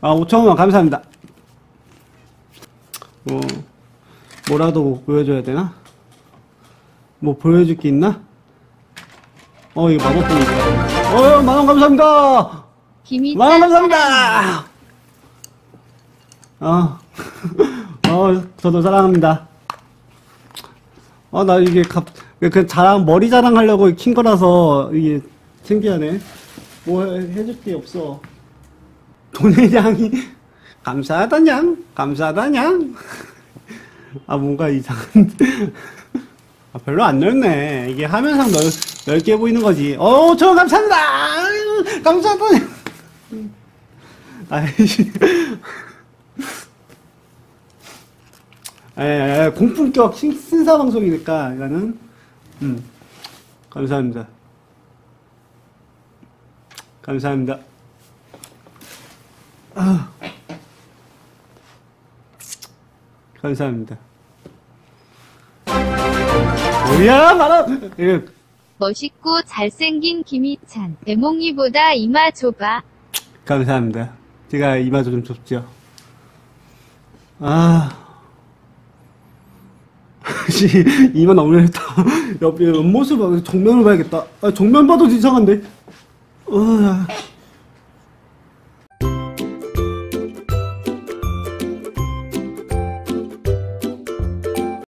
아, 5천원 감사합니다. 뭐, 뭐라도 뭐 보여줘야 되나? 뭐 보여줄 게 있나? 어, 이거 마법봉이 있다. 어, 만원 감사합니다! 만원 감사합니다! 어, 어, 저도 사랑합니다. 아, 나 이게 갑, 그 자랑, 머리 자랑하려고 킨 거라서 이게 신기하네. 뭐 해, 해줄 게 없어. 돈회장이 감사하다냥 감사하다냥 아 뭔가 이상한데 아 별로 안 넓네. 이게 화면상 넓, 넓게 보이는 거지. 어저 감사합니다. 감사하다냥 아이씨. 에, 에, 공품격 신- 신사 방송이니까 이거는. 음. 감사합니다. 감사합니다 아. 감사합니다. 뭐야! 이거, 멋있고 잘생긴 김희찬. 애몽이보다 이마 좁아. 감사합니다. 제가 이마도 좀 좁죠. 아. 너무 넓다. 옆, 옆모습, 정면을 봐야겠다. 아, 정면 봐도 이상한데. 어,